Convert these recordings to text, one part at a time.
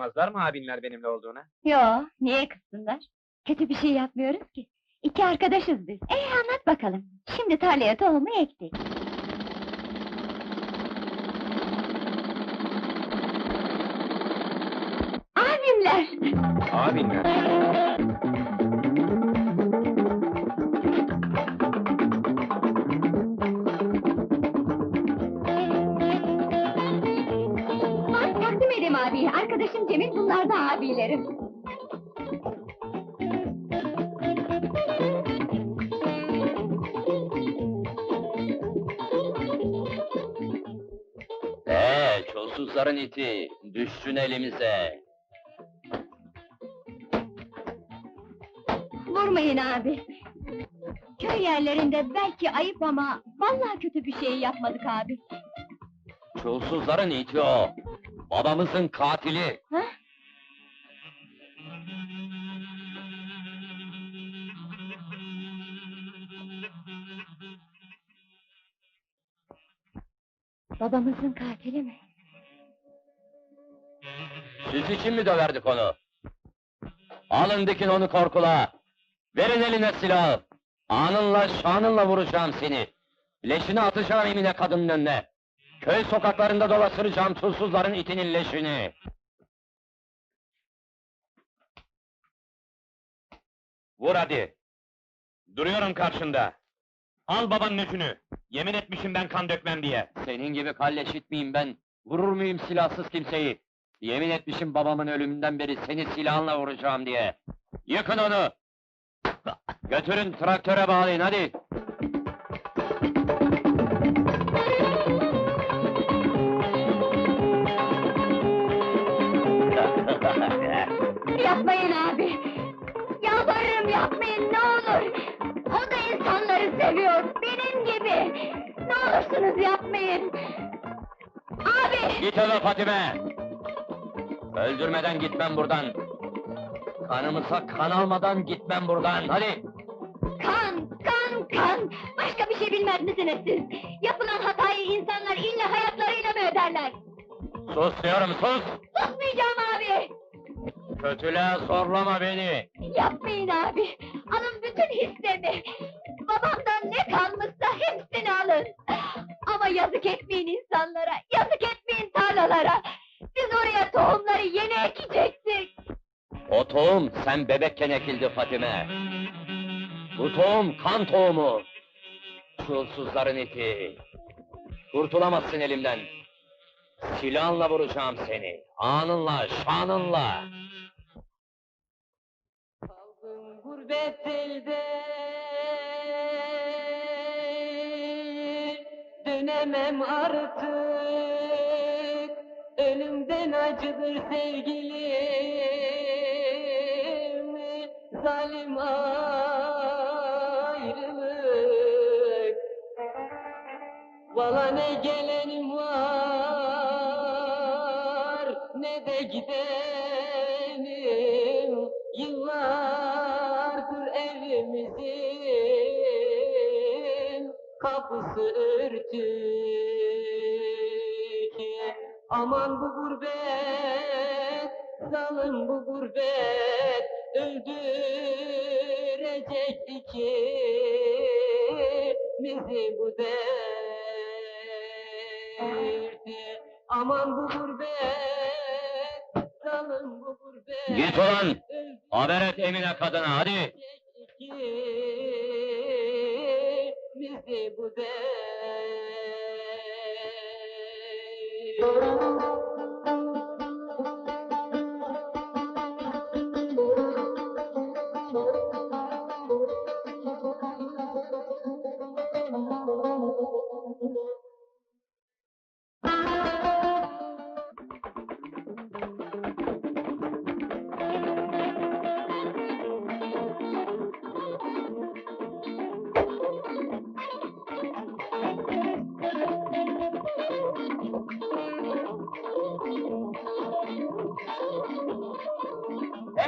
kızmazlar mı abinler benimle olduğuna? Yo, niye kızsınlar? Kötü bir şey yapmıyoruz ki. İki arkadaşız biz. Ee anlat bakalım. Şimdi tarlaya tohumu ektik. Abimler! Abinler. Edeyim abi. Arkadaşım Cemil, bunlar da abilerim. Ee, çolsuzların iti, düşsün elimize. Vurmayın abi. Köy yerlerinde belki ayıp ama... ...vallahi kötü bir şey yapmadık abi. Çolsuzların iti o. Babamızın katili. Ha? Babamızın katili mi? Siz için mi döverdik onu? Alın dikin onu korkula. Verin eline silahı. Anınla şanınla vuracağım seni. Leşini atacağım emine kadının önüne. Köy sokaklarında dolaştıracağım çulsuzların itinin leşini. Vur hadi. Duruyorum karşında. Al babanın öcünü. Yemin etmişim ben kan dökmem diye. Senin gibi kalleş itmeyeyim ben. Vurur muyum silahsız kimseyi? Yemin etmişim babamın ölümünden beri seni silahınla vuracağım diye. Yıkın onu! Götürün traktöre bağlayın hadi! Yapmayın abi! Yalvarırım yapmayın ne olur! O da insanları seviyor, benim gibi! Ne olursunuz yapmayın! Abi! Git eve Fatime! Öldürmeden gitmem buradan! Kanımıza kan almadan gitmem buradan, hadi! Kan, kan, kan! Başka bir şey bilmez misiniz siz? Yapılan hatayı insanlar illa hayatlarıyla mı öderler? Sus diyorum, sus! Susmayacağım abi! Kötülüğe zorlama beni! Yapmayın abi! Alın bütün hissemi! Babamdan ne kalmışsa hepsini alın! Ama yazık etmeyin insanlara, yazık etmeyin tarlalara! Biz oraya tohumları yeni ekecektik! O tohum sen bebekken ekildi Fatime. Bu tohum kan tohumu. Çulsuzların iti. Kurtulamazsın elimden. Silahınla vuracağım seni. Anınla, şanınla. Elde Dönemem artık. Ölümden acıdır sevgilim. Zalim ayrılık. Valla ne gelenim var Ne de gidenim Kapısı örtük Aman bu gurbet Zalim bu gurbet Öldürecek ikimizi bu derdi Aman bu gurbet Zalim bu gurbet Git ulan! Haber et Emine kadına, hadi! Bu derdi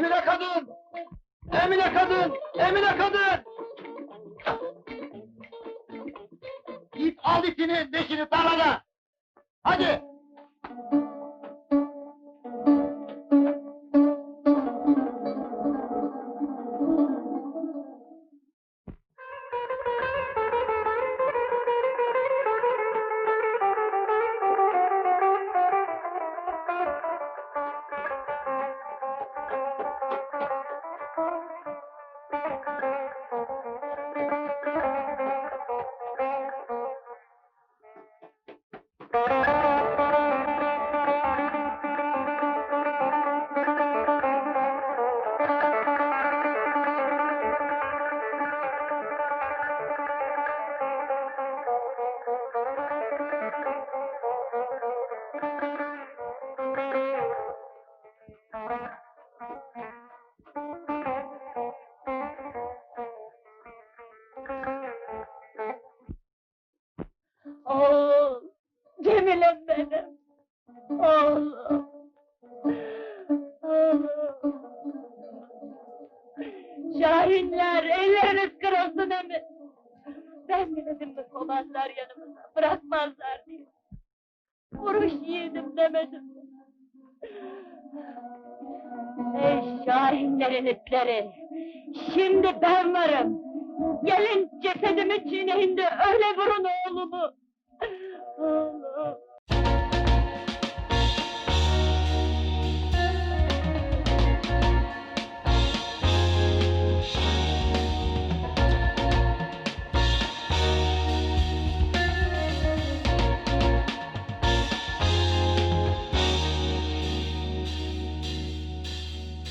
Emine kadın! Emine kadın! Emine kadın! Git al itini, beşini tarlada! Hadi! Şahinler, elleriniz kırılsın emi. Ben dedim mi kovazlar yanımıza, bırakmazlar diye. Vuruş yiğidim demedim? Ey Şahinlerin itleri! Şimdi ben varım! Gelin cesedimi çiğneyin de öyle vurun